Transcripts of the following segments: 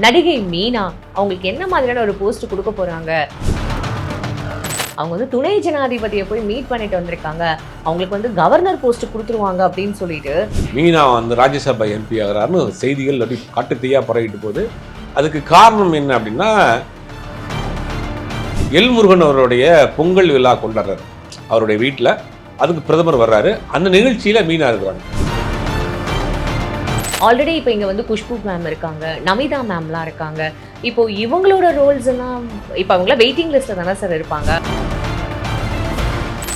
நடிகை மீனா அவங்களுக்கு என்ன மாதிரியான ஒரு போஸ்ட் கொடுக்க போறாங்க? அவங்க வந்து துணை ஜனாதிபதியை போய் மீட் பண்ணிட்டு வந்திருக்காங்க. அவங்களுக்கு வந்து கவர்னர் போஸ்ட் கொடுத்துருவாங்க அப்படின்னு சொல்லிட்டு. மீனா வந்து ராஜ்யசபா எம்பி ஆகிறாருன்னு செய்திகள் அப்படி காட்டுத்தீயா பரவிட்டு போகுது. அதுக்கு காரணம் என்ன அப்படின்னா எல்முருகன் அவருடைய பொங்கல் விழா கொண்டாடுறாரு. அவருடைய வீட்டில் அதுக்கு பிரதமர் வர்றாரு. அந்த நிகழ்ச்சியில் மீனா இருக்கிறாங்க. ஆல்ரெடி இப்போ இங்கே வந்து குஷ்பு மேம் இருக்காங்க நமிதா மேம்லாம் இருக்காங்க. இப்போ இவங்களோட ரோல்ஸ் எல்லாம் இப்போ அவங்களாம் வெயிட்டிங் லிஸ்ட்டில் தானே சார் இருப்பாங்க.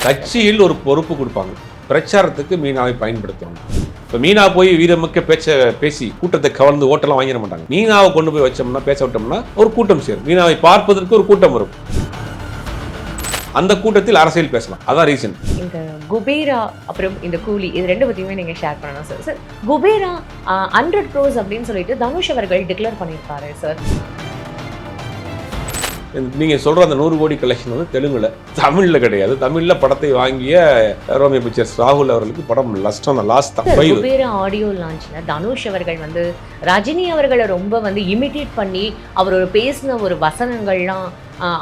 கட்சியில் ஒரு பொறுப்பு கொடுப்பாங்க. பிரச்சாரத்துக்கு மீனாவை பயன்படுத்துவாங்க இப்போ மீனா போய் வீரமிக்க பேச்ச பேசி கூட்டத்தை கவர்ந்து ஓட்டெல்லாம் வாங்கிட மாட்டாங்க. மீனாவை கொண்டு போய் வச்சோம்னா பேச விட்டோம்னா ஒரு கூட்டம் சேரும். மீனாவை பார்ப்பதற்கு ஒரு கூட்டம் வரும். அந்த கூட்டத்தில் அரசியல் பேசலாம். அதான் ரீசன் இந்த குபேரா அப்புறம் இந்த கூலி இது ரெண்டு பத்தியுமே நீங்க ஷேர் பண்ணணும் sir sir Kubera hundred crores அப்படின்னு சொல்லிட்டு தனுஷ் அவர்கள் டிக்ளேர் பண்ணியிருக்காரு சார் நீங்க சொல்ற அந்த நூறு கோடி கலெக்ஷன் வந்து தெலுங்குல தமிழ்ல கிடையாது. தமிழ்ல படத்தை வாங்கிய ரோமியோ பிக்சர்ஸ் ராகுல் அவர்களுக்கு படம் நஷ்டம் லாஸ் தான். சார் ஃபைவ் குபேரா ஆடியோ லான்ச்ல தனுஷ் அவர்கள் வந்து ரஜினி அவர்களை ரொம்ப வந்து இமிட்டேட் பண்ணி அவர் பேசின ஒரு வசனங்கள்லாம்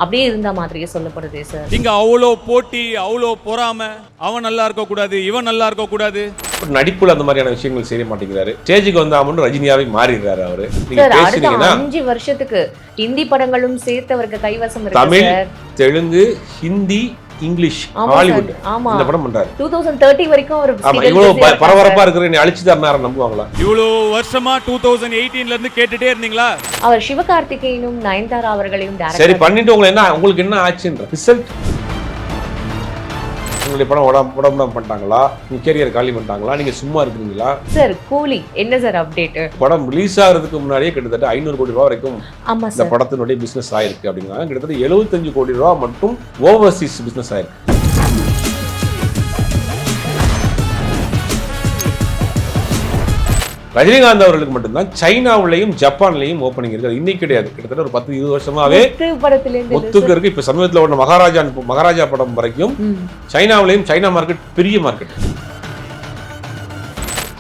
அப்படியே இருந்த மாதிரியே சொல்லப்படுது சார் இங்க அவ்வளோ போட்டி அவ்வளோ பொறாம. அவன் நல்லா இருக்க கூடாது இவன் நல்லா இருக்க கூடாது. நடிப்புல அந்த மாதிரியான விஷயங்கள் செய்ய மாட்டேங்கிறாரு. ஸ்டேஜுக்கு வந்தாமன்னு ரஜினியாவே மாறிடுறாரு அவரு. நீங்க சார் அடுத்த பேசுனீங்கன்னா அஞ்சு வருஷத்துக்கு ஹிந்தி படங்களும் சேர்த்து அவருக்கு கைவசம் இருக்கு Tamil, sir Telugu Hindi English Hollywood இந்த படம் பண்றாரு. டூ தௌசண்ட் தேர்ட்டி வரைக்கும் ஒரு ஆமா இவ்வளவு ப- பரபரப்பா இருக்கிற நீ அழிச்சு தரணும் நம்புவாங்களா? இவ்வளோ வருஷமா டூ தௌசண்ட் எயிட்டீன்ல இருந்து கேட்டுட்டே இருந்தீங்களா? அவர் சிவகார்த்திகேயனும் நயன்தாரா அவர்களையும் சரி பண்ணிட்டு உங்களுக்கு என்ன உங்களுக்கு என்ன ஆச்சுன்ற? ரிசல்ட் உங்களுடைய படம் உடம்பு உடம்பு பண்ணிட்டாங்களா? உங்க கேரியர் காலி பண்ணிட்டாங்களா? நீங்க சும்மா இருக்கிறீங்களா? சார் கூலி என்ன சார் அப்டேட் படம் ரிலீஸ் ஆகிறதுக்கு முன்னாடியே கிட்டத்தட்ட ஐநூறு கோடி ரூபா வரைக்கும் இந்த படத்தினுடைய பிசினஸ் ஆயிருக்கு அப்படிங்கிறாங்க. கிட்டத்தட்ட 75 கோடி ரூபா மட்டும் ஓவர்சீஸ் பிசினஸ் ஆயிருக்கு. ரஜினிகாந்த் அவர்களுக்கு மட்டும்தான் சைனாவுலையும் ஜப்பான்லையும் ஓப்பனிங் இருக்கு அது இன்னைக்கு கிடையாது. கிட்டத்தட்ட ஒரு பத்து இருபது வருஷமாவே முத்துக்கு இருக்கு. இப்ப சமீபத்தில் ஓடின மகாராஜா மகாராஜா படம் வரைக்கும். சைனாவிலையும் சைனா மார்க்கெட் பெரிய மார்க்கெட்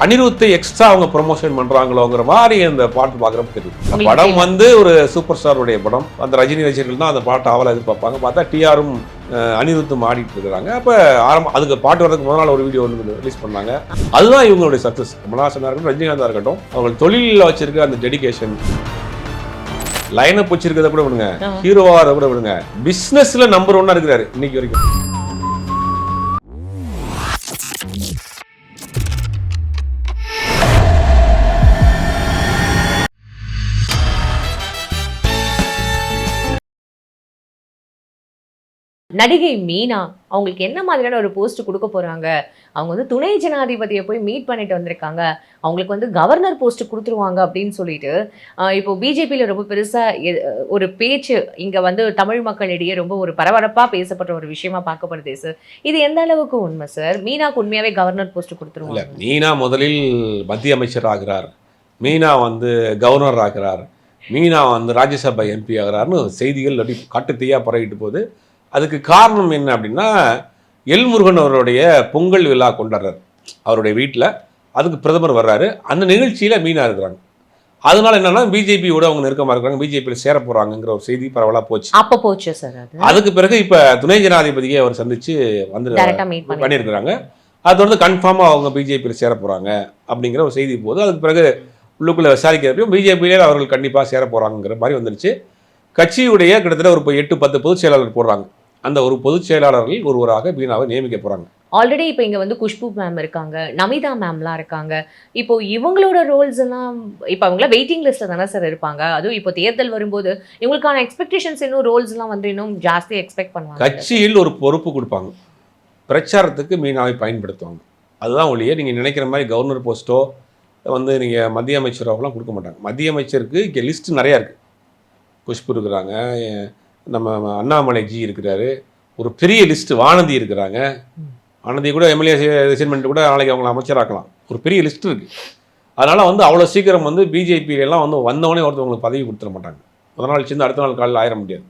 அனிருத்தை எக்ஸ்ட்ரா அவங்க ப்ரொமோஷன் பண்றாங்களோங்கிற மாதிரி அந்த பாட்டு பார்க்குறப்ப தெரியும் படம் வந்து ஒரு சூப்பர் ஸ்டாருடைய படம். அந்த ரஜினி ரசிகர்கள் தான் அந்த பாட்டு ஆவலை எதிர்பார்ப்பாங்க. பார்த்தா டிஆரும் அனிருத்தும் ஆடிட்டு இருக்கிறாங்க. அப்ப ஆரம்பம் அதுக்கு பாட்டு வரதுக்கு முதல் நாள் ஒரு வீடியோ ஒன்று ரிலீஸ் பண்ணாங்க. அதுதான் இவங்களுடைய சக்சஸ் கமலஹாசனா இருக்கட்டும் ரஜினிகாந்தா இருக்கட்டும் அவங்க தொழிலில் வச்சிருக்க அந்த டெடிகேஷன் லைனை வச்சிருக்கிறத கூட விடுங்க. ஆ. ஹீரோவா அதை கூட விடுங்க. பிசினஸ்ல நம்பர் ஒன்னா இருக்கிறாரு இன்னைக்கு வரைக்கும். நடிகை மீனா அவங்களுக்கு என்ன மாதிரியான ஒரு போஸ்ட் கொடுக்க போகிறாங்க அவங்க வந்து துணை ஜனாதிபதியை போய் மீட் பண்ணிட்டு வந்திருக்காங்க. அவங்களுக்கு வந்து கவர்னர் போஸ்ட் கொடுத்துருவாங்க அப்படின்னு சொல்லிட்டு இப்போ பிஜேபியில் ரொம்ப பெருசாக எ- ஒரு பேச்சு இங்கே வந்து தமிழ் மக்களிடையே ரொம்ப ஒரு பரபரப்பாக பேசப்பட்ட ஒரு விஷயமா பார்க்கப்படுது சார் இது எந்த அளவுக்கு உண்மை சார் மீனாக்கு உண்மையாகவே கவர்னர் போஸ்ட் கொடுத்துருவாங்க. மீனா முதலில் மத்திய அமைச்சர் ஆகிறார். மீனா வந்து கவர்னர் ஆகிறார். மீனா வந்து ராஜ்யசபா எம்பி ஆகிறார்னு செய்திகள் அப்படி காட்டுத்தீயா பரவிட்டு போகுது. அதுக்கு காரணம் என்ன அப்படின்னா எல்முருகன் அவருடைய பொங்கல் விழா கொண்டாடுறாரு. அவருடைய வீட்டில் அதுக்கு பிரதமர் வர்றாரு. அந்த நிகழ்ச்சியில் மீனா இருக்கிறாங்க. அதனால என்னன்னா பிஜேபியோட அவங்க நெருக்கமாக இருக்கிறாங்க. பிஜேபியில் சேர போகிறாங்கங்கிற ஒரு செய்தி பரவலாக போச்சு. அப்ப போச்சு சார் அது? அதுக்கு பிறகு இப்போ துணை ஜனாதிபதியை அவர் சந்திச்சு வந்து பண்ணியிருக்கிறாங்க அது வந்து கன்ஃபார்மாக அவங்க பிஜேபியில் சேர போகிறாங்க அப்படிங்கிற ஒரு செய்தி போகுது. அதுக்கு பிறகு உள்ளுக்குள்ளே விசாரிக்கிறப்பையும் பிஜேபியிலே அவர்கள் கண்டிப்பாக சேர போகிறாங்கிற மாதிரி வந்துருச்சு. கட்சியுடைய கிட்டத்தட்ட ஒரு இப்போ எட்டு பத்து பொதுச் செயலாளர் போடுறாங்க. அந்த ஒரு பொதுச் செயலாளர்கள் ஒருவராக மீனாவை நியமிக்க போகிறாங்க ஆல்ரெடி இப்போ இங்க வந்து குஷ்பு மேம் இருக்காங்க நமிதா மேம்லாம் இருக்காங்க. இப்போ இவங்களோட ரோல்ஸ் எல்லாம் இப்போ அவங்கள வெயிட்டிங் லிஸ்ட்ல தானே சார் இருப்பாங்க. அதுவும் இப்போ தேர்தல் வரும்போது இவங்களுக்கான எக்ஸ்பெக்டேஷன்ஸ் இன்னும் ரோல்ஸ் எல்லாம் வந்து இன்னும் ஜாஸ்தி எக்ஸ்பெக்ட் பண்ணுவாங்க. கட்சியில் ஒரு பொறுப்பு கொடுப்பாங்க. பிரச்சாரத்துக்கு மீனாவை பயன்படுத்துவாங்க. அதுதான் ஒழிய நீங்கள் நினைக்கிற மாதிரி கவர்னர் போஸ்ட்டோ வந்து நீங்கள் மத்திய அமைச்சரோலாம் கொடுக்க மாட்டாங்க. மத்திய அமைச்சருக்கு இங்கே லிஸ்ட் நிறையா இருக்குது குஷ்பு இருக்கிறாங்க நம்ம அண்ணாமலை ஜி இருக்கிறாரு. ஒரு பெரிய லிஸ்ட் வானதி இருக்கிறாங்க. வானதி கூட எம்எல்ஏ ரிசைன்மெண்ட் கூட நாளைக்கு அவங்கள அமைச்சராக்கலாம். ஒரு பெரிய லிஸ்ட் இருக்குது அதனால் வந்து அவ்வளோ சீக்கிரம் வந்து பிஜேபி எல்லாம் வந்து வந்தவொடனே ஒருத்தவங்களுக்கு பதவி கொடுத்துட மாட்டாங்க. முதல் நாள் சேர்ந்து அடுத்த நாள் காலையில் ஆயிட முடியாது.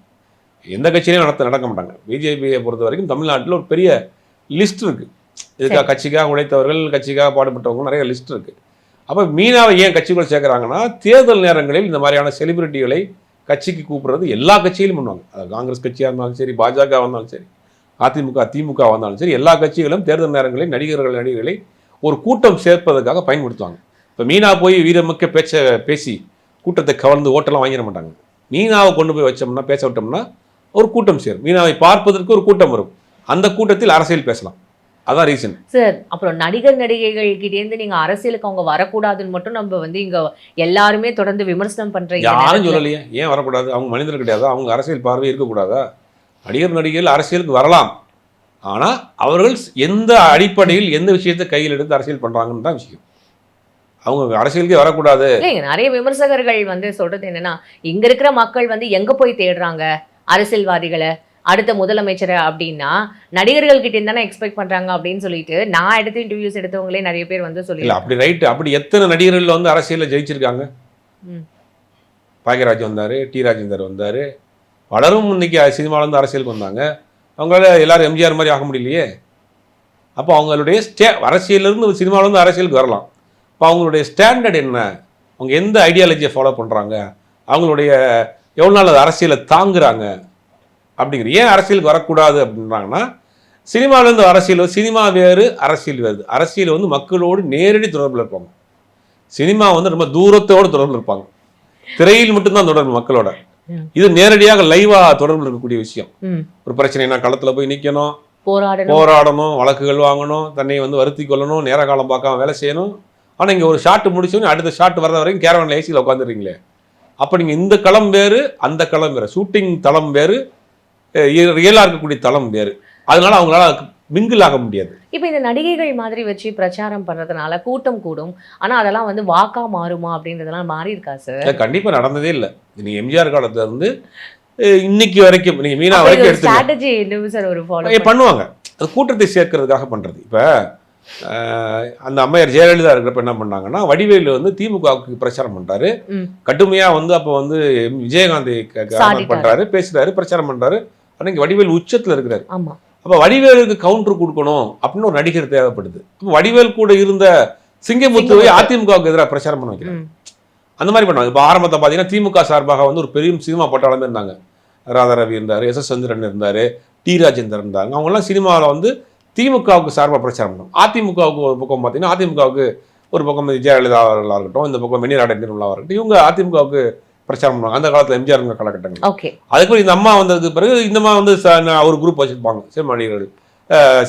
எந்த கட்சியிலையும் நடத்த நடக்க மாட்டாங்க. பிஜேபியை பொறுத்த வரைக்கும் தமிழ்நாட்டில் ஒரு பெரிய லிஸ்ட் இருக்குது இதுக்காக கட்சிக்காக உழைத்தவர்கள் கட்சிக்காக பாடுபட்டவங்க நிறைய லிஸ்ட் இருக்குது அப்போ மீனாவை ஏன் கட்சிக்குள்ள சேர்க்குறாங்கன்னா தேர்தல் நேரங்களில் இந்த மாதிரியான செலிபிரிட்டிகளை கட்சிக்கு கூப்பிடுறது எல்லா கட்சியிலும் பண்ணுவாங்க. காங்கிரஸ் கட்சியாக இருந்தாலும் சரி பாஜக வந்தாலும் சரி அதிமுக திமுக வந்தாலும் சரி எல்லா கட்சிகளும் தேர்தல் நேரங்களில் நடிகர்கள் நடிகர்களை ஒரு கூட்டம் சேர்ப்பதற்காக பயன்படுத்துவாங்க. இப்போ மீனா போய் வீரமிக்க பேச்ச பேசி கூட்டத்தை கவர்ந்து ஓட்டெல்லாம் வாங்கிட மாட்டாங்க. மீனாவை கொண்டு போய் வச்சோம்னா பேச விட்டோம்னா ஒரு கூட்டம் சேரும். மீனாவை பார்ப்பதற்கு ஒரு கூட்டம் வரும். அந்த கூட்டத்தில் அரசியல் பேசலாம். அதான் ரீசன் சார் அப்புறம் நடிகர் நடிகைகள் கிட்டேருந்து நீங்க அரசியலுக்கு அவங்க வரக்கூடாதுன்னு மட்டும் நம்ம வந்து இங்க எல்லாருமே தொடர்ந்து விமர்சனம் பண்றீங்க யாரும் சொல்லலையே. ஏன் வரக்கூடாது? அவங்க மனிதர் கிடையாதா? அவங்க அரசியல் பார்வை இருக்கக்கூடாதா? நடிகர் நடிகைகள் அரசியலுக்கு வரலாம். ஆனால் அவர்கள் எந்த அடிப்படையில் எந்த விஷயத்தை கையில் எடுத்து அரசியல் பண்ணுறாங்கன்னு தான் விஷயம். அவங்க அரசியலுக்கே வரக்கூடாது. இல்லைங்க நிறைய விமர்சகர்கள் வந்து சொல்றது என்னன்னா இங்க இருக்கிற மக்கள் வந்து எங்க போய் தேடுறாங்க அரசியல்வாதிகளை? அடுத்த முதலமைச்சரை அப்படின்னா நடிகர்கள் கிட்ட தானே எக்ஸ்பெக்ட் பண்றாங்க அப்படின்னு சொல்லிட்டு நான் எடுத்து இன்டர்வியூஸ் எடுத்தவங்களே நிறைய பேர் வந்து சொல்லி அப்படி ரைட்டு அப்படி எத்தனை நடிகர்கள் வந்து அரசியலில் ஜெயிச்சிருக்காங்க. பாக்யராஜ் வந்தார் டி ராஜேந்தர் வந்தார். பலரும் இன்னைக்கு சினிமாவில் இருந்து அரசியலுக்கு வந்தாங்க. அவங்களால எல்லாரும் எம்ஜிஆர் மாதிரி ஆக முடியலையே. அப்போ அவங்களுடைய ஸ்டே அரசியலிருந்து சினிமாவிலேருந்து அரசியலுக்கு வரலாம். இப்போ அவங்களுடைய ஸ்டாண்டர்ட் என்ன? அவங்க எந்த ஐடியாலஜியை ஃபாலோ பண்ணுறாங்க அவங்களுடைய எவ்வளோ நாள் அரசியலை தாங்குறாங்க? அப்படிங்கிற ஏன் அரசியலுக்கு வரக்கூடாது அப்படின்றாங்கன்னா சினிமாவிலேருந்து அரசியல் சினிமா வேறு அரசியல் வேறு. அரசியல் வந்து மக்களோடு நேரடி தொடர்பில் இருப்பாங்க. சினிமா வந்து ரொம்ப தூரத்தோடு தொடர்பில் இருப்பாங்க. திரையில் மட்டும்தான் தொடர்பு மக்களோட. இது நேரடியாக லைவா தொடர்பில் இருக்கக்கூடிய விஷயம். ஒரு பிரச்சனைனா களத்தில் போய் நிற்கணும் போராடணும். போராடணும் வழக்குகள் வாங்கணும் தன்னை வந்து வருத்தி கொள்ளணும் நேர காலம் பார்க்காம வேலை செய்யணும். ஆனால் இங்கே ஒரு ஷாட் முடிச்சோன்னு அடுத்த ஷாட் வர்ற வரைக்கும் கேரவனில் ஏசியில் உட்காந்துருக்கீங்களே அப்போ நீங்கள் இந்த களம் வேறு அந்த களம் வேறு. ஷூட்டிங் தளம் வேறு ரியலாக இருக்கக்கூடிய தளம் வேறு. அதனால அவங்களால மிங்கிள் ஆக முடியாது. இப்போ இந்த நடிகைகள் மாதிரி வச்சு பிரச்சாரம் பண்றதுனால கூட்டம் கூடும். ஆனா அதெல்லாம் வந்து வாக்கா மாறுமா அப்படின்றதெல்லாம் மாறி இருக்கா சார் கண்டிப்பாக நடந்ததே இல்லை. நீங்கள் எம்ஜிஆர் காலத்துல இருந்து இன்னைக்கு வரைக்கும் நீங்கள் மீனா வரைக்கும் என்ன சார் ஒரு ஃபாலோ பண்ணுவாங்க. அது கூட்டத்தை சேர்க்கறதுக்காக பண்ணுறது இப்போ அந்த அம்மையார் ஜெயலலிதா இருக்கிறப்ப என்ன பண்ணாங்கன்னா வடிவேலு வந்து திமுகவுக்கு பிரச்சாரம் பண்ணுறாரு ம். கடுமையாக வந்து அப்போ வந்து. விஜயகாந்தை. பண்றாரு பேசுறாரு பிரச்சாரம் பண்றாரு. அன்னைக்கு வடிவேல் உச்சத்தில் இருக்கிறாரு. ஆமா. அப்போ வடிவேலுக்கு கவுண்டர் கொடுக்கணும் அப்படின்னு ஒரு நடிகர் தேவைப்படுது. அப்போ வடிவேல் கூட இருந்த சிங்கமுத்துவை சிங்கமுத்து. அதிமுகவுக்கு எதிராக பிரச்சாரம் பண்ண வைக்கிறார். அந்த மாதிரி பண்ணுவாங்க. இப்போ ஆரம்பத்தை பார்த்தீங்கன்னா திமுக சார்பாக வந்து ஒரு பெரிய சினிமா பட்டாளமே இருந்தாங்க. ராதாரவி இருந்தார் எஸ் எஸ் சந்திரன் இருந்தார் டி ராஜேந்தர் இருந்தாங்க. அவங்கெல்லாம் சினிமாவில் வந்து திமுகவுக்கு சார்பாக பிரச்சாரம் பண்ணுவாங்க. அதிமுகவுக்கு ஒரு பக்கம் பார்த்தீங்கன்னா அதிமுகவுக்கு ஒரு பக்கம் ஜெயலலிதா அவர்களாக இருக்கட்டும் இந்த பக்கம் வெண்ணிராட நிர்மலாவாக இருக்கட்டும் இவங்க அதிமுகவுக்கு பிரச்சாரம் பண்ணுவாங்க. அந்த காலத்தில் எம்ஜிஆர் இருந்த காலகட்டங்கள் ஓகே. அதுக்கப்புறம் இந்த அம்மா வந்ததுக்கு பிறகு இந்த அம்மா வந்து ஒரு குரூப் வச்சுருப்பாங்க. சிறுமணிகள்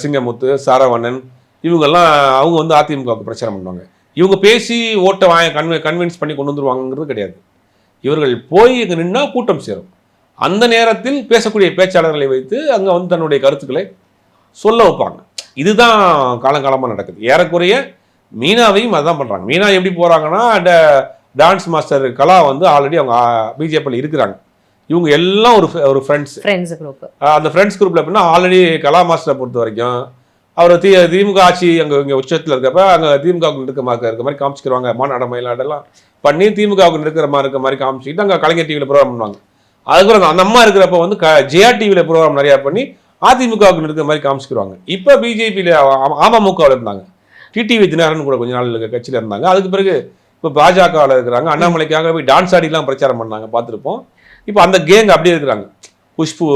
சிங்கமுத்து சாரவண்ணன் இவங்கெல்லாம் அவங்க வந்து அதிமுகவுக்கு பிரச்சாரம் பண்ணுவாங்க. இவங்க பேசி ஓட்டை வாங்க கன்வ கன்வின்ஸ் பண்ணி கொண்டு வந்துருவாங்கங்கிறது கிடையாது. இவர்கள் போய் இங்கே நின்னா கூட்டம் சேரும். அந்த நேரத்தில் பேசக்கூடிய பேச்சாளர்களை வைத்து அங்கே வந்து தன்னுடைய கருத்துக்களை சொல்ல வைப்பாங்க. இதுதான் காலங்காலமாக நடக்குது. ஏறக்குறைய மீனாவையும் அதான் பண்ணுறாங்க மீனா எப்படி போகிறாங்கன்னா அந்த டான்ஸ் மாஸ்டர் கலா வந்து ஆல்ரெடி அவங்க பிஜேபியில் இருக்கிறாங்க. இவங்க எல்லாம் ஒரு ஒரு ஃப்ரெண்ட்ஸ் ஃப்ரெண்ட்ஸ் குரூப் அந்த ஃப்ரெண்ட்ஸ் குரூப்பில் எப்படின்னா ஆல்ரெடி கலா மாஸ்டரை பொறுத்த வரைக்கும் அவர் தி திமுக ஆட்சி அங்கே இங்கே உச்சத்தில் இருக்கப்ப அங்கே திமுகவுக்கு இருக்க மாதிரி இருக்க மாதிரி காமிச்சிக்கிறாங்க மாநாட மயிலாடெல்லாம் பண்ணி திமுகவுக்கு இருக்கிற மாதிரி இருக்க மாதிரி காமிச்சிக்கிட்டு அங்கே கலைஞர் டிவியில் ப்ரோக்ராம் பண்ணுவாங்க. அதுக்கப்புறம் அந்த அம்மா இருக்கிறப்ப வந்து க ஜெயா டிவியில் ப்ரோக்ராம் நிறையா பண்ணி அதிமுகவுக்கு இருக்கிற மாதிரி காமிச்சிக்கிறாங்க இப்போ பிஜேபியில் அமமுகவில் இருந்தாங்க. டிடிவி தினகரன் கூட கொஞ்ச நாள் கட்சியில் இருந்தாங்க. அதுக்கு பிறகு இப்போ பாஜகவில் இருக்கிறாங்க அண்ணாமலைக்காக போய் டான்ஸ் ஆடிலாம் பிரச்சாரம் பண்ணாங்க பார்த்துருப்போம் இப்போ அந்த கேங் அப்படியே இருக்கிறாங்க குஷ்பு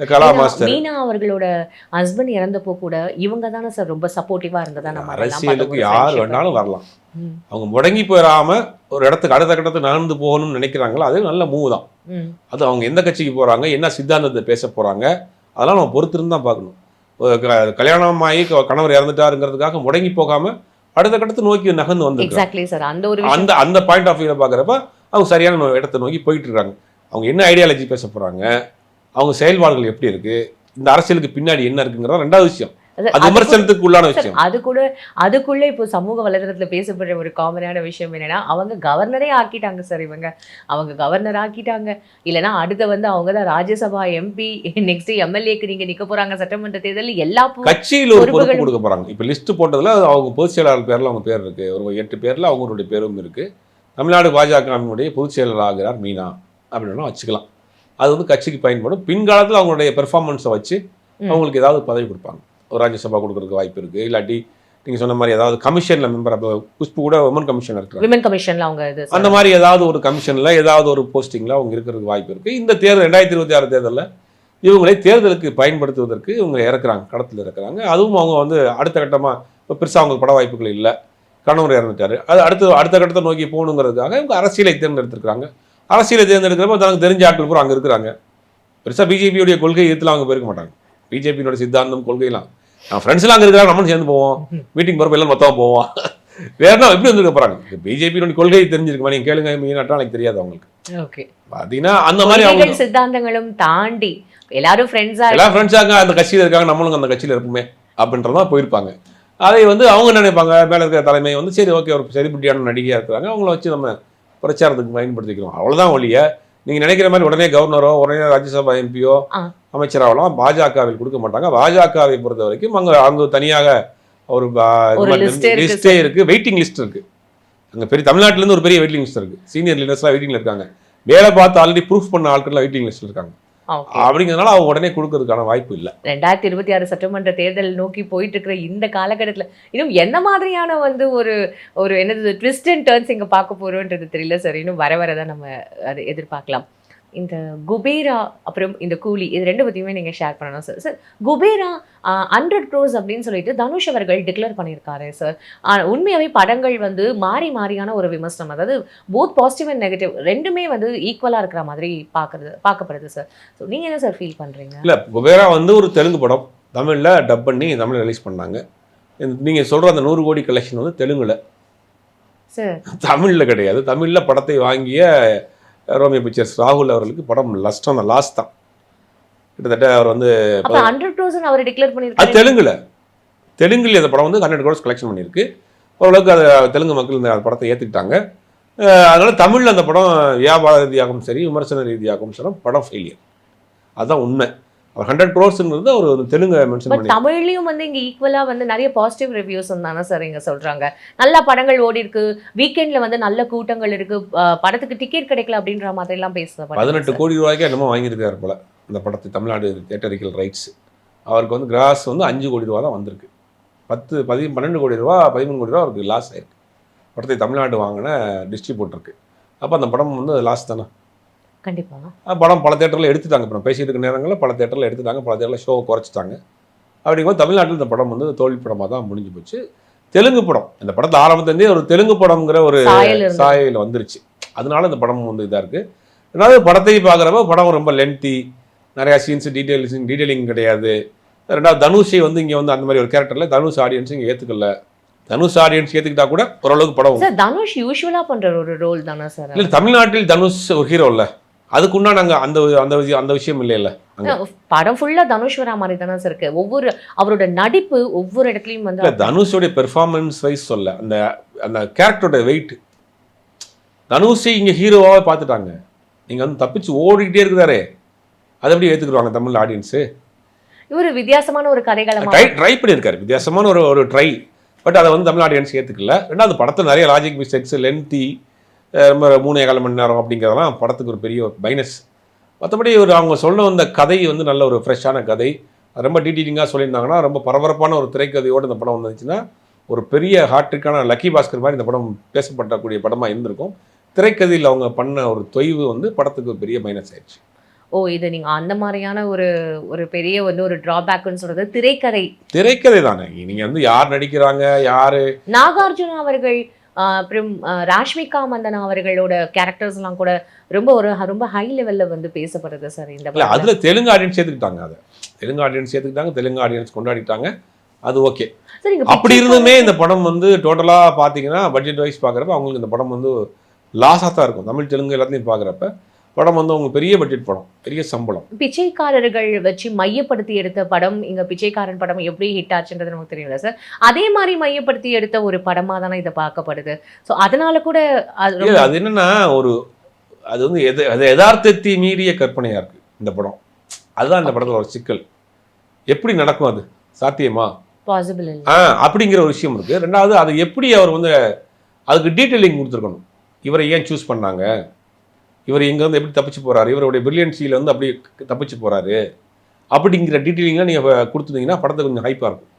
கலா மாஸ்டர் மீனா அவர்களோட ஹஸ்பண்ட் இறந்தப்போ கூட இவங்க தானே சார் ரொம்ப சப்போர்ட்டிவா இருந்ததா நம்ம அரசியலுக்கு. யார். வேணாலும் வரலாம் அவங்க முடங்கி போயிடாம ஒரு இடத்துக்கு அடுத்த கட்டத்துக்கு நகர்ந்து போகணும்னு நினைக்கிறாங்களோ அது நல்ல மூவ் தான். அது அவங்க எந்த கட்சிக்கு போறாங்க என்ன சித்தாந்தத்தை பேச போறாங்க அதெல்லாம் நம்ம பொறுத்திருந்து தான் பார்க்கணும் கல்யாணம் ஆகி கணவர் இறந்துட்டாருங்கிறதுக்காக முடங்கி போகாம அடுத்த கட்டத்தை நோக்கி நகர்ந்து வந்து எக்ஸாக்ட்லி சார் அந்த ஒரு அந்த அந்த பாயிண்ட் ஆஃப் வியூல பார்க்குறப்ப அவங்க சரியான இடத்தை நோக்கி போயிட்டு இருக்காங்க அவங்க என்ன ஐடியாலஜி பேச போறாங்க? அவங்க செயல்பாடுகள் எப்படி இருக்கு? இந்த அரசியலுக்கு பின்னாடி என்ன இருக்குங்கிறத ரெண்டாவது விஷயம். விமர்சனத்துக்கு உள்ளான விஷயம். அது கூட அதுக்குள்ள இப்போ சமூக வலைதளத்துல பேசப்படுற ஒரு காமனான விஷயம் என்னன்னா அவங்க கவர்னரே ஆக்கிட்டாங்க சார் இவங்க. அவங்க கவர்னர் ஆக்கிட்டாங்க. இல்லனா அடுத்து வந்து அவங்க தான் ராஜ்யசபா எம்பி நெக்ஸ்ட் எம்எல்ஏக்கு நீங்க நிக்க போறாங்க சட்டமன்ற தேர்தலில் எல்லா கட்சியில் ஒரு பொறுப்பு கொடுக்க போறாங்க. இப்போ லிஸ்ட் போட்டதுல அவங்க பொதுச் செயலாளர் பேர்ல அவங்க பேர் இருக்கு. ஒரு எட்டு பேர்ல அவங்களுடைய பேரும் இருக்கு. தமிழ்நாடு பாஜகவினுடைய பொதுச் செயலர் ஆகிறார் மீனா அப்படின்னு வச்சுக்கலாம். அது வந்து கட்சிக்கு பயன்படும். பின்காலத்தில் அவங்களுடைய பெர்ஃபார்மன்ஸை வச்சு. அவங்களுக்கு ஏதாவது பதவி கொடுப்பாங்க. ராஜ்யசபா கொடுக்கறதுக்கு வாய்ப்பு இருக்கு. இல்லாட்டி நீங்கள் சொன்ன மாதிரி ஏதாவது கமிஷனில் மெம்பர் அப்போ குஷ்பு கூட உமன் கமிஷன் இருக்கிறாங்க விமன் கமிஷன்ல அவங்க இது அந்த மாதிரி ஏதாவது ஒரு கமிஷனில் ஏதாவது ஒரு போஸ்டிங்கில் அவங்க இருக்கிறதுக்கு வாய்ப்பு இருக்குது இந்த தேர்தல் ரெண்டாயிரத்தி இருபத்தி ஆறு தேர்தலில் இவங்களை தேர்தலுக்கு பயன்படுத்துவதற்கு இவங்க இறக்குறாங்க களத்தில் இறக்குறாங்க. அதுவும் அவங்க வந்து அடுத்த கட்டமாக இப்போ பெருசாக அவங்களுக்கு பட வாய்ப்புகள் இல்லை. கணவர் இறந்துட்டாரு. அது அடுத்த அடுத்த கட்டத்தை நோக்கி போகணுங்கிறதுக்காக இவங்க அரசியலை தேர்ந்தெடுத்திருக்காங்க அரசியலை தேர்ந்தெடுக்கிறப்ப தனக்கு தெரிஞ்ச ஆட்கள் பூரா அங்கே இருக்கிறாங்க. பெருசாக பிஜேபியுடைய கொள்கை எதிர்த்துல அவங்க போயிருக்க மாட்டாங்க. பிஜேபியோட சித்தாந்தம் கொள்கையெல்லாம். நான் ஃப்ரெண்ட்ஸ்லாம் அங்கே இருக்கிறாங்க நம்மளும் சேர்ந்து போவோம். மீட்டிங் போகிறப்ப எல்லாம் மொத்தமாக போவோம். வேற என்ன எப்படி வந்துருக்க போகிறாங்க பிஜேபியோட கொள்கை தெரிஞ்சிருக்குமா? நீங்கள் கேளுங்க மீனாட்டம் எனக்கு தெரியாது அவங்களுக்கு. ஓகே. பார்த்தீங்கன்னா அந்த மாதிரி அவங்க சித்தாந்தங்களும் தாண்டி எல்லாரும் ஃப்ரெண்ட்ஸா எல்லா ஃப்ரெண்ட்ஸாங்க அந்த கட்சியில் இருக்காங்க நம்மளும் அந்த கட்சியில் இருப்போமே அப்படின்றதான் போயிருப்பாங்க. அதை வந்து அவங்க நினைப்பாங்க? மேலே இருக்கிற தலைமை வந்து சரி ஓகே ஒரு சரிபுட்டியான நடிகையாக இருக்கிறாங்க. அவங்கள வச்சு நம்ம பிரச்சாரத்துக்கு பயன்படுத்திக்கிறோம். அவ்வளோதான் ஒழிய நீங்கள் நினைக்கிற மாதிரி உடனே கவர்னரோ உடனே ராஜ்யசபா எம்பியோ. அமைச்சராகலாம். பாஜகவில் கொடுக்க மாட்டாங்க. பாஜகவை பொறுத்த வரைக்கும் அங்கே அங்கே தனியாக ஒரு லிஸ்டே இருக்கு வெயிட்டிங் லிஸ்ட் இருக்கு. அங்கே பெரிய தமிழ்நாட்டிலேருந்து ஒரு பெரிய வெயிட்டிங் லிஸ்ட் இருக்கு. சீனியர் லீடர்ஸ்லாம் வெயிட்டிங்ல இருக்காங்க. வேலை பார்த்து ஆல்ரெடி ப்ரூஃப் பண்ண ஆட்கள்லாம் வெயிட்டிங் லிஸ்ட்ல இருக்காங்க. அப்படிங்கிறதுனால அவங்க உடனே கொடுக்கறதுக்கான வாய்ப்பு இல்லை. ரெண்டாயிரத்தி இருபத்தி ஆறு சட்டமன்ற தேர்தல் நோக்கி போயிட்டு இருக்கிற இந்த காலகட்டத்துல இன்னும் என்ன மாதிரியான வந்து ஒரு ஒரு என்னது ட்விஸ்ட் அண்ட் டர்ன்ஸ் இங்க பார்க்க போறோன்றது தெரியல சார். இன்னும் வர வர தான் நம்ம அதை எதிர்பார்க்கலாம். இந்த குபேரா அப்புறம் இந்த கூலி இது ரெண்டு பத்தியுமே நீங்க ஷேர் பண்ணணும் sir sir Kubera hundred crores அப்படின்னு சொல்லிட்டு தனுஷ் அவர்கள் டிக்ளேர் பண்ணியிருக்காரு சார் உண்மையாவே படங்கள் வந்து மாறி மாறியான ஒரு விமர்சனம். அதாவது போத் பாசிட்டிவ் அண்ட் நெகட்டிவ் ரெண்டுமே வந்து ஈக்குவலா இருக்கிற மாதிரி பார்க்கறது பார்க்கப்படுது சார் ஸோ நீங்க என்ன சார் ஃபீல் பண்றீங்க? இல்லை குபேரா வந்து ஒரு தெலுங்கு படம். தமிழில் டப் பண்ணி தமிழில் ரிலீஸ் பண்ணாங்க. நீங்கள் சொல்கிற அந்த நூறு கோடி கலெக்ஷன் வந்து தெலுங்குல. சார் தமிழில் கிடையாது. தமிழில் படத்தை வாங்கிய ரோமியோ பிக்சர்ஸ் ராகுல் அவர்களுக்கு படம் லஸ்டம் தான் லாஸ்ட் தான். கிட்டத்தட்ட அவர் வந்து ஹண்ட்ரட் அவர் டிக்ளேர் அது பண்ணிருக்காரு தெலுங்குல. தெலுங்குல இந்த படம் வந்து ஹண்ட்ரட் க்ரோர்ஸ் கலெக்ஷன் பண்ணியிருக்கு. ஓரளவுக்கு அதை தெலுங்கு மக்கள் இந்த படத்தை ஏற்றுக்கிட்டாங்க அதனால தமிழில் அந்த படம் வியாபார ரீதியாகவும் சரி விமர்சன ரீதியாகவும் சரி படம் ஃபெயிலியர் அதுதான் உண்மை. அவர் ஹண்ட்ரட் க்ரோர்ஸ்ங்கிறது அவர் ஒரு தெலுங்கு மென்ஷன் பட் பண்ணி தமிழ்லயும் வந்து இங்க ஈக்குவலா வந்து நிறைய பாசிட்டிவ் ரிவ்யூஸ் தானே சார் இங்க சொல்றாங்க. நல்ல படங்கள் ஓடி இருக்கு வீக்கெண்ட்ல வந்து நல்ல கூட்டங்கள் இருக்கு. படத்துக்கு டிக்கெட் கிடைக்கல அப்படின்ற மாதிரி எல்லாம் பேசுறாங்க பதினெட்டு கோடி ரூபாய்க்கு என்னமோ வாங்கியிருக்காரு போல இந்த படத்தை தமிழ்நாடு தேட்டரிக்கல் ரைட்ஸ் அவருக்கு வந்து கிராஸ் வந்து அஞ்சு கோடி ரூபா தான் வந்திருக்கு. பத்து பதி பன்னெண்டு கோடி ரூபா பதிமூணு கோடி ரூபா அவருக்கு லாஸ் ஆயிருக்கு. படத்தை தமிழ்நாடு வாங்கின டிஸ்ட்ரிபியூட்டருக்கு அப்போ அந்த படம் வந்து லாஸ் தானே? கண்டிப்பா. அஹ் படம் பல தேட்டரில் எடுத்துட்டாங்க. இப்போ பேசிட்டு இருக்க நேரங்களில் பல தேட்டரில் எடுத்துட்டாங்க. பல தேட்டரில் ஷோவை குறைச்சிட்டாங்க. அப்படிங்கும்போது தமிழ்நாட்டில் இந்த படம் வந்து தோல்வி படமாக தான் முடிஞ்சு போச்சு. தெலுங்கு படம். இந்த படத்தை ஆரம்பத்துலேருந்தே ஒரு தெலுங்கு படம்ங்கிற ஒரு சாயல் வந்துருச்சு. அதனால இந்த படம் வந்து இதாக இருக்குது ரெண்டாவது படத்தை பார்க்குறப்ப படம் ரொம்ப லென்த்தி நிறையா சீன்ஸ் டீட்டெயில்ஸ் டீட்டெயிலிங் கிடையாது. ரெண்டாவது தனுஷை வந்து இங்கே வந்து அந்த மாதிரி ஒரு கேரக்டரில் தனுஷ் ஆடியன்ஸ் இங்கே ஏற்றுக்கல தனுஷ் ஆடியன்ஸ் ஏற்றுக்கிட்டா கூட ஓரளவுக்கு படம் தனுஷ் யூஸ்வலா பண்ற ஒரு ரோல் தானே சார் இல்லை தமிழ்நாட்டில் தனுஷ் ஒரு ஹீரோ இல்லை அதுக்குண்டான அங்கே அந்த அந்த அந்த விஷயம் இல்லைல்ல. படம் ஃபுல்லா தனுஷ் வரா மாதிரி தானே சார் இருக்கு. ஒவ்வொரு அவரோட நடிப்பு ஒவ்வொரு இடத்துலயும் வந்து தனுஷோடைய பெர்ஃபார்மன்ஸ் வைஸ் சொல்ல அந்த அந்த கேரக்டரோட வெயிட் தனுஷை இங்கே ஹீரோவாகவே பார்த்துட்டாங்க. நீங்கள் வந்து தப்பிச்சு ஓடிக்கிட்டே இருக்குதாரே அதை எப்படி ஏற்றுக்குருவாங்க தமிழ் ஆடியன்ஸு இவரு வித்தியாசமான ஒரு கதைகளை ட்ரை ட்ரை பண்ணியிருக்காரு. வித்தியாசமான ஒரு ஒரு ட்ரை பட் அதை வந்து தமிழ் ஆடியன்ஸ் ஏற்றுக்கல ரெண்டாவது படத்தில் நிறைய லாஜிக் மிஸ்டேக்ஸ் லென்த்தி ரொம்ப மூணே கால் மணி நேரம் அப்படிங்கிறதெல்லாம் படத்துக்கு ஒரு பெரிய மைனஸ் மற்றபடி ஒரு அவங்க சொல்ல வந்த கதை வந்து நல்ல ஒரு ஃப்ரெஷ்ஷான கதை. ரொம்ப டீட்டெயிலிங்காக சொல்லியிருந்தாங்கன்னா ரொம்ப பரபரப்பான ஒரு திரைக்கதையோடு இந்த படம் வந்துச்சுன்னா ஒரு பெரிய ஹார்ட்டுக்கான லக்கி பாஸ்கர் மாதிரி இந்த படம் பேசப்படக்கூடிய படமாக இருந்திருக்கும். திரைக்கதையில் அவங்க பண்ண ஒரு தொய்வு வந்து படத்துக்கு ஒரு பெரிய மைனஸ் ஆயிடுச்சு. ஓ இது நீங்க அந்த மாதிரியான ஒரு ஒரு பெரிய வந்து ஒரு டிராபேக்னு சொல்றது திரைக்கதை. திரைக்கதை தானே. நீங்கள் வந்து யார் நடிக்கிறாங்க யார்? நாகார்ஜுனா அவர்கள் அப்புறம் ராஷ்மிகா மந்தனா அவர்களோட கேரக்டர்ஸ் எல்லாம் கூட ரொம்ப ஒரு ரொம்ப ஹை லெவல்ல வந்து பேசப்படுது சார் இந்த. அதில் தெலுங்கு ஆடியன்ஸ் சேர்த்துக்கிட்டாங்க அதை. தெலுங்கு ஆடியன்ஸ் சேர்த்துக்கிட்டாங்க தெலுங்கு ஆடியன்ஸ் கொண்டாடிட்டாங்க. அது ஓகே அப்படி இருந்துமே இந்த படம் வந்து டோட்டலாக பார்த்தீங்கன்னா பட்ஜெட் வைஸ் பார்க்குறப்ப அவங்களுக்கு இந்த படம் வந்து லாஸாக தான் இருக்கும். தமிழ் தெலுங்கு எல்லாத்தையும் பார்க்குறப்ப படம் வந்து அவங்க பெரிய பட்ஜெட் படம் பெரிய சம்பளம். பிச்சைக்காரர்கள் வச்சு மையப்படுத்தி எடுத்த படம் இங்க பிச்சைக்காரன் படம் எப்படி ஹிட் ஆச்சுன்றது நமக்கு தெரியல சார் அதே மாதிரி மையப்படுத்தி எடுத்த ஒரு படமா தானே இதை பார்க்கப்படுது. சோ அதனால கூட அது அது என்னன்னா ஒரு அது வந்து எது அது யதார்த்தத்தை மீறிய கற்பனையாக இருக்குது இந்த படம். அதுதான் இந்த படத்தில் ஒரு சிக்கல். எப்படி நடக்கும் அது? சாத்தியமா? பாசிபிள் ஆ அப்படிங்கிற ஒரு விஷயம் இருக்குது ரெண்டாவது அது எப்படி அவர் வந்து அதுக்கு டீட்டெயிலிங் கொடுத்துருக்கணும்? இவரை ஏன் சூஸ் பண்ணாங்க? இவர் இங்கேருந்து எப்படி தப்பிச்சு போறாரு? இவருடைய பிரில்லியன்சியில் வந்து அப்படி தப்பிச்சு போறாரு. அப்படிங்கிற டீட்டெயிலிங்லாம் நீங்கள் கொடுத்துருந்தீங்கன்னா படத்தை கொஞ்சம் ஹைப்பாக இருக்கும்.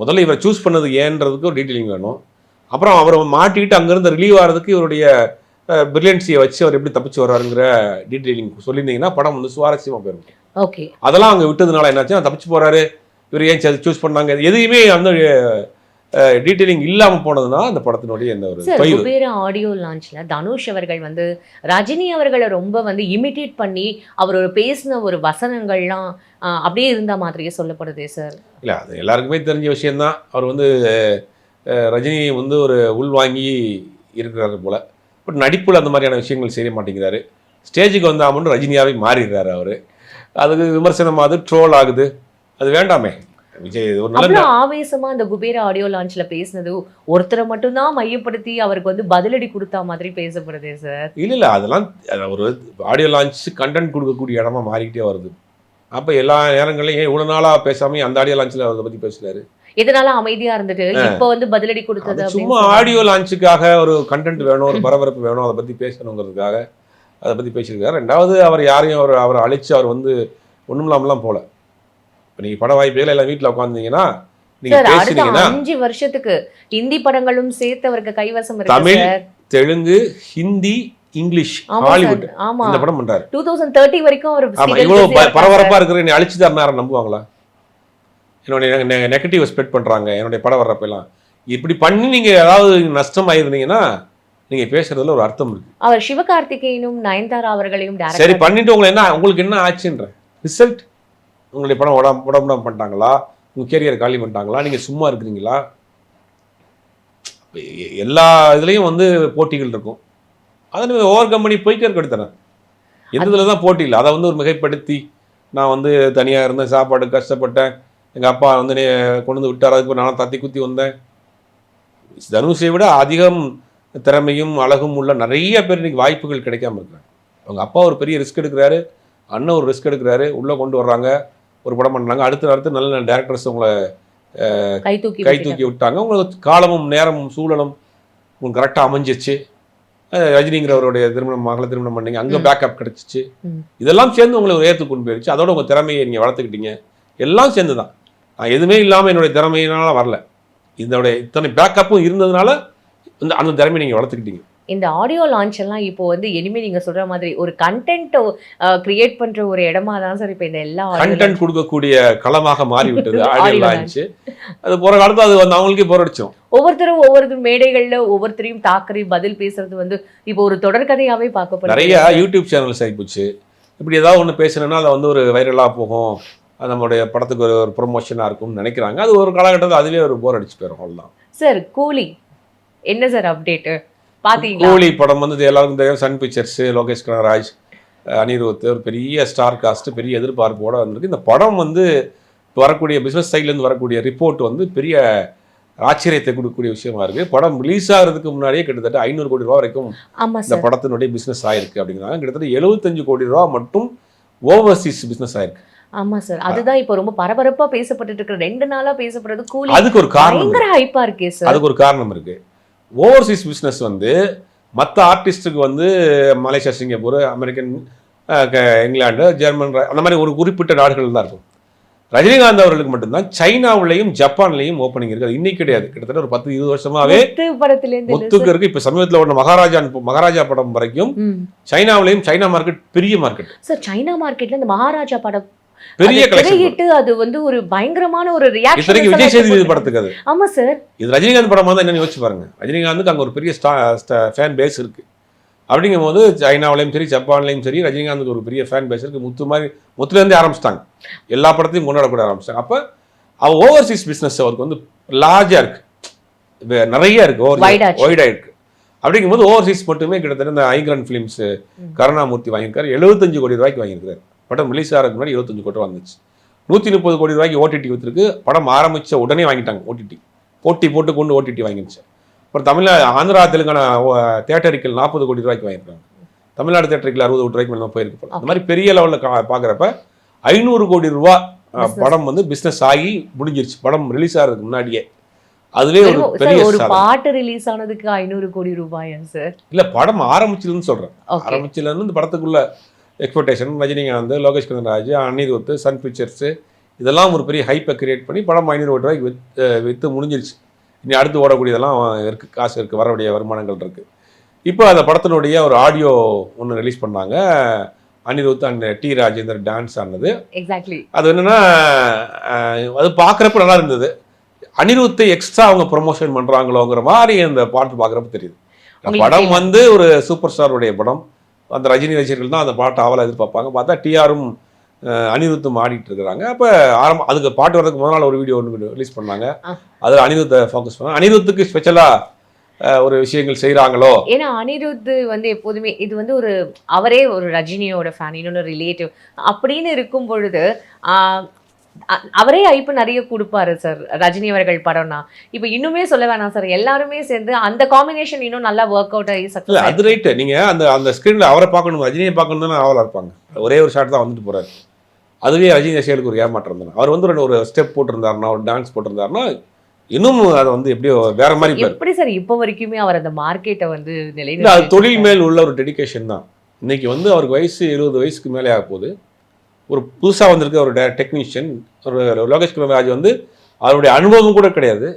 முதல்ல இவரை சூஸ் பண்ணது ஏன்றதுக்கு ஒரு டீட்டெயிலிங் வேணும். அப்புறம் அவரை மாட்டிக்கிட்டு அங்கேருந்து ரிலீவ் ஆகிறதுக்கு இவருடைய பிரில்லியன்சியை வச்சு அவர் எப்படி தப்பிச்சு வர்றாருங்கிற டீட்டெயிலிங் சொல்லியிருந்தீங்கன்னா படம் வந்து சுவாரஸ்யமாக போயிருக்கும் ஓகே அதெல்லாம் அங்கே விட்டதுனால என்னாச்சு தப்பிச்சு போறாரு. இவர் ஏன் சூஸ் பண்ணாங்க? எதையுமே அந்த டீட்டெயிலிங் இல்லாமல் போனதுன்னா அந்த படத்தினுடைய இந்த ஒரு குபேர ஆடியோ லான்ச்ல தனுஷ் அவர்கள் வந்து ரஜினி அவர்களை ரொம்ப வந்து இமிட்டேட் பண்ணி அவர் ஒரு பேசின ஒரு வசனங்கள்லாம் அப்படியே இருந்த மாதிரியே சொல்லப்படுதே சார். இல்லை அது எல்லாருக்குமே தெரிஞ்ச விஷயம்தான். அவர் வந்து ரஜினி வந்து ஒரு உள்வாங்கி இருக்கிறாரு போல. பட் நடிப்புல அந்த மாதிரியான விஷயங்கள் செய்ய மாட்டேங்கிறாரு. ஸ்டேஜுக்கு வந்தா மட்டும் ரஜினியாவே மாறிடுறாரு அவர். அதுக்கு விமர்சனமாகுது ட்ரோல் ஆகுது. அது வேண்டாமே. விஜய் ஒரு நல்ல ஆவேசமா அந்த குபேர ஆடியோ லான்ச்ல பேசினது. ஒருத்தரை மட்டும்தான் மையப்படுத்தி அவருக்கு வந்து பதிலடி கொடுத்தா மாதிரி பேசப்படுதே சார் இல்லை இல்லை அதெல்லாம் அது ஒரு ஆடியோ லான்ச் கண்டென்ட் கொடுக்கக்கூடிய இடமா மாறிக்கிட்டே வருது. அப்போ எல்லா நேரங்களையும் ஏன் இவ்வளோ நாளாக பேசாம அந்த ஆடியோ லான்ச்சில் அதை பற்றி பேசுறாரு? இதனால அமைதியா இருந்துட்டு இப்ப வந்து பதிலடி கொடுத்தது சும்மா. ஆடியோ லான்ச்சுக்காக ஒரு கண்டென்ட் வேணும் ஒரு பரபரப்பு வேணும் அதை பற்றி பேசணுங்கிறதுக்காக அதை பற்றி பேசியிருக்காரு. ரெண்டாவது அவர் யாரையும் அவர் அவரை அழைச்சு அவர் வந்து ஒன்றும் இல்லாமலாம் போல. இப்போ நீங்கள் பட வாய்ப்புகள் எல்லாம் வீட்டில் உட்காந்துங்கன்னா அஞ்சு வருஷத்துக்கு ஹிந்தி படங்களும் சேர்த்து அவருக்கு கைவசம் தமிழ், தெலுங்கு ஹிந்தி இங்கிலீஷ் ஹாலிவுட் இந்த படம் பண்றாரு. டூ தௌசண்ட் தேர்ட்டி வரைக்கும் அவர் ஆமா இவ்வளவு பரபரப்பா இருக்கிற என்னை அழிச்சு தரணும் நம்புவாங்களா? என்னுடைய நெகட்டிவ் ஸ்ப்ரெட் பண்றாங்க என்னுடைய படம் வர்றப்பெல்லாம் இப்படி பண்ணி நீங்க ஏதாவது நஷ்டம் ஆயிருந்தீங்கன்னா நீங்க பேசுறதுல ஒரு அர்த்தம் இருக்கு. அவர் சிவகார்த்திகேயனும் நயன்தாரா அவர்களையும் சரி பண்ணிட்டு உங்களை என்ன உங்களுக்கு என்ன ஆச்சுன்ற? ரிசல்ட் உங்களுடைய படம் உடம்பு உடம்புடம் பண்ணிட்டாங்களா? உங்கள் கேரியர் காலி பண்ணிட்டாங்களா? நீங்கள் சும்மா இருக்கிறீங்களா? எல்லா இதுலேயும் வந்து போட்டிகள் இருக்கும். அதை நீங்கள் ஓவர் கம்பெனி பண்ணி போயிட்டே இருக்க எடுத்தேன் எந்த இதில் தான் போட்டி இல்லை? அதை வந்து ஒரு மிகைப்படுத்தி நான் வந்து தனியாக இருந்தேன் சாப்பாடு கஷ்டப்பட்டேன். எங்கள் அப்பா வந்து கொண்டு வந்து விட்டார். அதுக்கு நானும் தத்தி குத்தி வந்தேன். தனுஷை விட அதிகம் திறமையும் அழகும் உள்ள நிறைய பேர் இன்னைக்கு வாய்ப்புகள் கிடைக்காம இருக்கிறேன் அவங்க அப்பா ஒரு பெரிய ரிஸ்க் எடுக்கிறாரு அண்ணன் ஒரு ரிஸ்க் எடுக்கிறாரு உள்ளே கொண்டு வர்றாங்க. ஒரு படம் பண்ணுறாங்க அடுத்து அடுத்து நல்ல நல்ல டேரக்டர்ஸ் உங்களை கை தூக்கி கை. தூக்கி விட்டாங்க. உங்களுக்கு காலமும் நேரமும் சூழலும் உங்களுக்கு கரெக்டாக அமைஞ்சிச்சு. ரஜினிங்கிறவருடைய திருமணம் மகளை திருமணம் பண்ணீங்க. அங்கே. பேக்கப் கிடைச்சிச்சு. இதெல்லாம் சேர்ந்து உங்களை ஏற்று கொண்டு போயிடுச்சு அதோட உங்கள் திறமையை நீங்கள் வளர்த்துக்கிட்டீங்க. எல்லாம் சேர்ந்து தான் நான் எதுவுமே இல்லாமல் என்னுடைய திறமையினால வரல. இதோடைய இத்தனை பேக்கப்பும் இருந்ததுனால இந்த அந்த திறமையை நீங்கள் வளர்த்துக்கிட்டீங்க. இந்த ஆடியோ லான்ச் எல்லாம் இப்போ வந்து இனிமே நீங்க சொல்ற மாதிரி ஒரு கண்டென்ட் கிரியேட் பண்ற ஒரு இடமா தான் சார் இப்போ இந்த எல்லா கண்டென்ட் கொடுக்கக்கூடிய களமாக மாறிவிட்டது ஆடியோ. லான்ச்சு அது போகிற காலத்தில் அது வந்து அவங்களுக்கே போர் அடிச்சோம் ஒவ்வொருத்தரும் ஒவ்வொரு மேடைகள்ல ஒவ்வொருத்தரையும் தாக்கறி பதில் பேசுறது வந்து இப்போ ஒரு தொடர்கதையாவே பார்க்கப்படுது. நிறைய யூடியூப் சேனல்ஸ் ஆகிப்போச்சு இப்படி ஏதாவது ஒன்று பேசுனேன்னா அதை வந்து ஒரு வைரலாக போகும். அது நம்மளுடைய படத்துக்கு ஒரு ஒரு ப்ரொமோஷனாக இருக்கும்னு நினைக்கிறாங்க. அது ஒரு காலகட்டத்தில் அதுவே ஒரு போர் அடிச்சு போயிடும் அவ்வளோதான் சார் கூலி என்ன சார் அப்டேட் கோழி படம் வந்து எல்லாருக்கும் தெரியும். சன் பிக்சர்ஸ் லோகேஷ் கனகராஜ் அனிருத் ஒரு பெரிய ஸ்டார் காஸ்ட் பெரிய எதிர்பார்ப்போட வந்திருக்கு. இந்த படம் வந்து வரக்கூடிய பிஸ்னஸ் சைட்லேருந்து வரக்கூடிய ரிப்போர்ட் வந்து பெரிய ஆச்சரியத்தை கொடுக்கக்கூடிய விஷயமா இருக்கு. படம் ரிலீஸ் ஆகிறதுக்கு முன்னாடியே கிட்டத்தட்ட ஐநூறு கோடி ரூபா வரைக்கும் இந்த படத்தினுடைய பிஸ்னஸ் ஆயிருக்கு அப்படிங்கிறாங்க. கிட்டத்தட்ட எழுபத்தஞ்சு கோடி ரூபா மட்டும் ஓவர்சீஸ் பிஸ்னஸ் ஆயிருக்கு. ஆமா சார் அதுதான் இப்போ ரொம்ப பரபரப்பா பேசப்பட்டுட்டு இருக்கு ரெண்டு நாளா பேசப்படுறது கூலி. அதுக்கு ஒரு காரணம். பயங்கர ஹைப்பா இருக்கே சார் அதுக்கு ஒரு காரணம் இருக்கு. ஓவர்சீஸ் பிஸ்னஸ் வந்து மற்ற ஆர்டிஸ்ட்டுக்கு வந்து Malaysia Singapore American England German அந்த மாதிரி ஒரு குறிப்பிட்ட நாடுகள் தான் இருக்கும். ரஜினிகாந்த் அவர்களுக்கு மட்டும்தான் சைனாவுலையும் ஜப்பான்லையும் ஓப்பனிங் இருக்கு அது இன்னைக்கு கிடையாது. கிட்டத்தட்ட ஒரு பத்து இருபது வருஷமாவே முத்துக்கு இருக்கு. இப்ப சமீபத்தில் ஒன்று மகாராஜா மகாராஜா படம் வரைக்கும். சைனாவுலையும் சைனா மார்க்கெட் பெரிய மார்க்கெட் சார் சைனா மார்க்கெட்ல இந்த மகாராஜா படம் பெரிய திரையிட்டு அது வந்து ஒரு பயங்கரமான ஒரு இத்தனைக்கு விஜய் சேதுபதி ரியாக்ஷன் படத்துக்கு அது. ஆமா சார் இது ரஜினிகாந்த் படமா தான் என்னன்னு யோசிச்சு பாருங்க. ரஜினிகாந்துக்கு அங்கே ஒரு பெரிய ஃபேன் பேஸ் இருக்கு. அப்படிங்கும் போது சைனாவிலையும் சரி ஜப்பான்லையும் சரி ரஜினிகாந்துக்கு ஒரு பெரிய ஃபேன் பேஸ் இருக்கு. முத்து மாதிரி முத்துலேருந்தே ஆரம்பிச்சிட்டாங்க. எல்லா படத்தையும் கொண்டாடக்கூட ஆரம்பிச்சிட்டாங்க. அப்போ அவ ஓவர்சீஸ் பிஸ்னஸ் அவருக்கு வந்து லார்ஜாக இருக்கு. நிறைய இருக்கு. ஆச்சு. ஒய்டாக இருக்கு. அப்படிங்கும்போது ஓவர்சீஸ் மட்டுமே கிட்டத்தட்ட இந்த ஐங்கிரன் ஃபிலிம்ஸ். கருணாமூர்த்தி வாங்கியிருக்காரு. எழுபத்தஞ்சு கோடி ரூபாய்க்கு வாங்கியிருக்காரு படம் ரிலீஸ் ஆகிறதுக்கு முன்னாடி இருபத்தஞ்சு கோடி ரூபா வந்துச்சு. நூற்றி முப்பது கோடி ரூபாய்க்கு ஓடிடி வித்துருக்கு படம் ஆரம்பிச்ச உடனே வாங்கிட்டாங்க ஓடிடி போட்டி போட்டு கொண்டு ஓடிடி வாங்கிருச்சு அப்புறம் தமிழ்நா ஆந்திரா தெலுங்கானா தேட்டரிக்கல் நாற்பது கோடி ரூபாய்க்கு வாங்கியிருக்காங்க. தமிழ்நாடு தேட்டரிக்கல் அறுபது கோடி ரூபாய்க்கு மேலே போயிருக்கு படம். அந்த மாதிரி பெரிய லெவலில் பார்க்குறப்ப ஐநூறு கோடி ரூபா. படம் வந்து பிஸ்னஸ் ஆகி முடிஞ்சிருச்சு. படம் ரிலீஸ் ஆகிறதுக்கு முன்னாடியே. அதுவே ஒரு பெரிய ஒரு பாட்டு ரிலீஸ் ஆனதுக்கு ஐநூறு கோடி ரூபாயா சார்? இல்ல படம் ஆரம்பிச்சதுன்னு சொல்றேன். ஓகே ஆரம்பிச்சதுலேருந்து இந்த படத்துக்குள்ள expectation Rajinikanth Lokesh Kanagaraj Anirudh Sun Pictures இதெல்லாம் ஒரு பெரிய ஹைப்பை கிரியேட் பண்ணி படம் ஐநூறு கோடி ரூபாய்க்கு வித் விற்று முடிஞ்சிருச்சு. இனி அடுத்து ஓடக்கூடியதெல்லாம் இருக்குது காசு இருக்குது வரக்கூடிய வருமானங்கள் இருக்குது இப்போ அந்த படத்தினுடைய ஒரு ஆடியோ ஒன்று ரிலீஸ் பண்ணாங்க. Anirudh and T Rajendar dance ஆனது. எக்ஸாக்ட்லி அது என்னன்னா அது பார்க்குறப்ப நல்லா இருந்தது. அனிருத்தை எக்ஸ்ட்ரா அவங்க ப்ரொமோஷன் பண்ணுறாங்களோங்கிற மாதிரி அந்த பாட்டு பார்க்குறப்ப தெரியுது. படம் வந்து ஒரு சூப்பர் ஸ்டாருடைய படம். அந்த ரஜினி ரசிகர்கள் தான் அந்த பாட்டை ஆவலாக எதிர்பார்ப்பாங்க. பார்த்தா டிஆரும் அனிருத்தும் ஆடிட்டு இருக்கிறாங்க. அப்போ ஆரம்ப அதுக்கு பாட்டு வரதுக்கு முதல் நாள் ஒரு வீடியோ ஒன்று ரிலீஸ் பண்ணாங்க. அதில் அனிருத்தை ஃபோக்கஸ் பண்ணாங்க. அனிருத்துக்கு ஸ்பெஷலாக ஒரு விஷயங்கள் செய்கிறாங்களோ ஏன்னா அனிருத் வந்து எப்போதுமே இது வந்து ஒரு அவரே ஒரு ரஜினியோட ஃபேன் இன்னொன்று ரிலேட்டிவ் அப்படின்னு இருக்கும் பொழுது அவரே ஐப்பு நிறைய கொடுப்பாரு சார் ரஜினி அவர்கள் படம்னா. இப்போ இன்னுமே சொல்ல வேணாம் சார் எல்லாருமே சேர்ந்து அந்த காம்பினேஷன் இன்னும் நல்லா ஒர்க் அவுட் ஆகி சக்ஸஸ் அது ரைட்டு நீங்கள் அந்த அந்த ஸ்க்ரீனில் அவரை பார்க்கணும் ரஜினியை பார்க்கணும் தானே ஆவலாக இருப்பாங்க. ஒரே ஒரு ஷாட் தான் வந்துட்டு போகிறாரு அதுவே ரஜினி ரசிகர்களுக்கு ஒரு ஏமாற்றம் தானே. அவர் வந்து ஒரு ஸ்டெப் போட்டிருந்தாருன்னா ஒரு டான்ஸ் போட்டிருந்தாருன்னா இன்னும் அதை வந்து எப்படியோ வேற மாதிரி. எப்படி சார் இப்போ வரைக்குமே அவர் அந்த மார்க்கெட்டை வந்து அது தொழில் மேல் உள்ள ஒரு டெடிகேஷன் தான். இன்னைக்கு வந்து அவருக்கு வயசு எழுபது வயசுக்கு மேலே ஆக போகுது ஒரு புதுசாக வந்திருக்க ஒரு டெக்னீஷியன் ஒரு லோகேஷ் கனகராஜ் வந்து அவருடைய அனுபவம் கூட கிடையாது.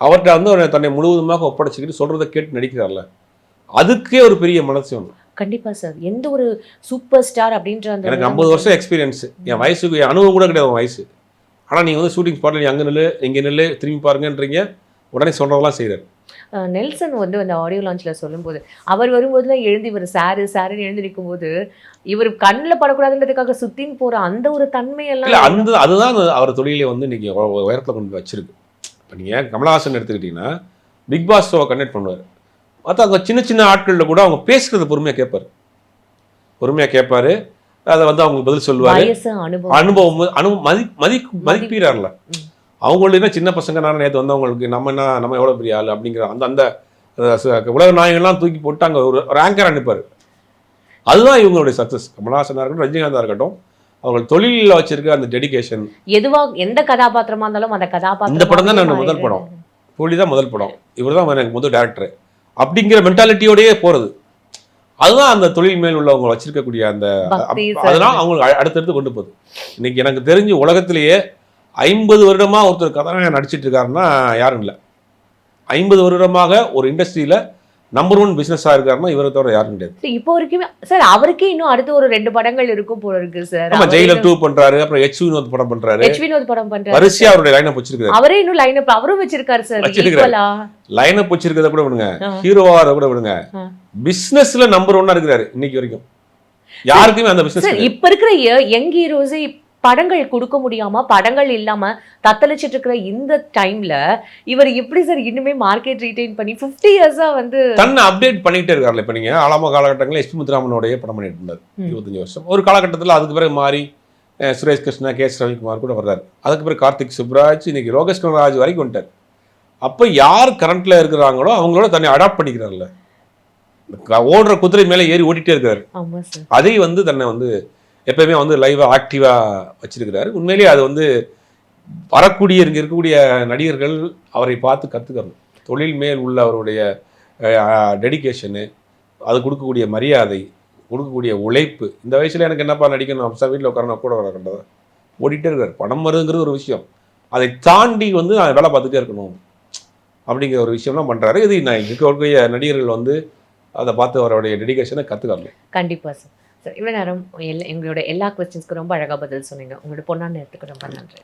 அவர்கிட்ட வந்து அவர் தன்னை முழுவதுமாக ஒப்படைச்சிக்கிட்டு சொல்கிறத கேட்டு நடிக்கிறார்ல. அதுக்கே ஒரு பெரிய மனசு வேணும் கண்டிப்பா சார். எந்த ஒரு சூப்பர் ஸ்டார் அப்படின்ற அந்த எனக்கு ஐம்பது வருஷம் எக்ஸ்பீரியன்ஸ் என் வயசுக்கு என் அனுபவம் கூட கிடையாது வயசு. ஆனால் நீங்கள் வந்து ஷூட்டிங் ஸ்பாட்டில் நீ அங்கே நில்லு இங்கே நில்லு திரும்பி பாருங்கன்றீங்க. உடனே சொல்கிறதெல்லாம் செய்கிறார் நெல்சன் வந்து அந்த ஆடியோ லான்ச்ல சொல்லும்போது அவர் வரும்போதுலாம் எழுந்து இவர் சாரு சாருன்னு எழுந்து நிற்கும்போது இவர் கண்ணில் படக்கூடாதுன்றதுக்காக சுத்தின்னு போற அந்த ஒரு தன்மையெல்லாம் அந்த அதுதான் அவர் தொழிலை வந்து இன்னைக்கு உயரத்தில் கொண்டு வச்சிருக்கு. இப்போ நீங்கள் கமலஹாசன் எடுத்துக்கிட்டிங்கன்னா பிக் பாஸ் ஷோவை கண்டக்ட் பண்ணுவார். பார்த்தா அவங்க சின்ன சின்ன ஆட்களில் கூட அவங்க பேசுகிறத பொறுமையாக கேட்பார் பொறுமையாக கேட்பாரு அதை வந்து அவங்க பதில் சொல்லுவார். அனுபவம். அனுபவம் அனு மதி மதி மதிப்பீரார்ல ம். அவங்கள என்ன சின்ன பசங்க நான் நேற்று வந்தவங்களுக்கு நம்ம என்ன நம்ம எவ்வளோ பெரிய ஆள் அப்படிங்கிற அந்த அந்த உலக நாயகன்லாம் தூக்கி போட்டு அங்கே ஒரு ஆங்கர் அனுப்பார். அதுதான் இவங்களுடைய சக்ஸஸ் கமலஹாசனாக இருக்கட்டும் ரஜினிகாந்தாக இருக்கட்டும் அவங்க தொழிலில் வச்சிருக்க அந்த டெடிகேஷன் எதுவா எந்த கதாபாத்திரமா இருந்தாலும் அந்த கதாபாத்திரம் இந்த படம் தான் நான் முதல் படம். புலி தான் முதல் படம். இவர் தான் எனக்கு முதல் டேரக்டர் அப்படிங்கிற மென்டாலிட்டியோடயே போகிறது அதுதான் அந்த தொழில் மேல் உள்ளவங்க வச்சிருக்கக்கூடிய அந்த அதெல்லாம் அவங்களுக்கு அடுத்தடுத்து கொண்டு போகுது. இன்னைக்கு எனக்கு தெரிஞ்சு உலகத்திலேயே ஐம்பது வருடமா ஒருத்தர் கதாநாயகன் நடிச்சிட்டு இருக்காருன்னா யாரும் இல்லை. ஐம்பது வருடமாக ஒரு இண்டஸ்ட்ரியில நம்பர் ஒன் பிசினஸாக இருக்காருன்னா இவரை தவிர யாரும் கிடையாது. இப்போ வரைக்குமே சார் அவருக்கே இன்னும் அடுத்து ஒரு ரெண்டு படங்கள் இருக்கும் போல இருக்கு சார் நம்ம ஜெயிலர் டூ பண்றாரு அப்புறம் எச் வினோத் படம் பண்றாரு. ஹெச் வினோத் படம் பண்றாரு வரிசையா அவருடைய லைனப் வச்சிருக்காரு அவரே இன்னும் லைன் அப் அவரும் வச்சிருக்காரு சார் வச்சிருக்காரு. ஈக்குவலா லைனப் வச்சிருக்கிறத கூட விடுங்க. ஹீரோவா அதை கூட விடுங்க. பிசினஸ்ல நம்பர் ஒன்னா இருக்கிறாரு இன்னைக்கு வரைக்கும். யாருக்குமே அந்த பிசினஸ் இப்ப இருக்கிற யங் ஹீரோஸே படங்கள் கொடுக்க முடியாம படங்கள் இல்லாம தத்தளிச்சிட்டு இருக்கிற இந்த டைம்ல இவர் எப்படி சார் இன்னுமே மார்க்கெட் ரீடைன் பண்ணி 50 இயர்ஸா வந்து தன்னை அப்டேட் பண்ணிட்டே இருக்காருல்ல இப்போ நீங்கள் ஆலாம காலகட்டங்களில் எஸ்பி முத்துராமனோடைய படம் பண்ணிட்டு இருந்தார். இருபத்தஞ்சு வருஷம். ஒரு காலகட்டத்தில் அதுக்கு பிறகு மாறி சுரேஷ் கிருஷ்ணா கே. எஸ். ரவிக்குமார் கூட வர்றாரு. அதுக்கு பிறகு கார்த்திக் சுப்ராஜ் இன்னைக்கு ரோகேஷ் கனராஜ் வரைக்கும் வந்துட்டார். அப்போ யார் கரண்ட்ல இருக்கிறாங்களோ அவங்களோட தன்னை அடாப்ட் பண்ணிக்கிறார்ல ஓடுற குதிரை மேலே ஏறி ஓடிட்டே இருக்காரு. அதை வந்து தன்னை வந்து எப்பயுமே வந்து லைவாக ஆக்டிவாக வச்சிருக்கிறாரு. உண்மையிலேயே அது வந்து வரக்கூடிய இங்கே இருக்கக்கூடிய நடிகர்கள் அவரை பார்த்து கற்றுக்கணும் தொழில் மேல் உள்ள அவருடைய டெடிகேஷனு அது கொடுக்கக்கூடிய மரியாதை கொடுக்கக்கூடிய உழைப்பு. இந்த வயசில் எனக்கு என்னப்பா நடிக்கணும்? அப்சா வீட்டில் உட்காரணும் கூட வர ஓடிட்டே இருக்கார். பணம் வருதுங்கிறது ஒரு விஷயம். அதை தாண்டி வந்து நான் வேலை பார்த்துட்டே இருக்கணும் அப்படிங்கிற ஒரு விஷயம்லாம் பண்ணுறாரு இது நான் இருக்கக்கூடிய நடிகர்கள் வந்து அதை பார்த்து அவருடைய டெடிகேஷனை கற்றுக்கணும் கண்டிப்பாக சார் சார் இவ்வளோ நேரம் எல்லா எங்களோட எல்லா கொஸ்டின்ஸ்க்கு ரொம்ப அழகாக பதில் சொன்னீங்க. உங்களோட பொண்ணான நேரத்துக்கு ரொம்ப நன்றி.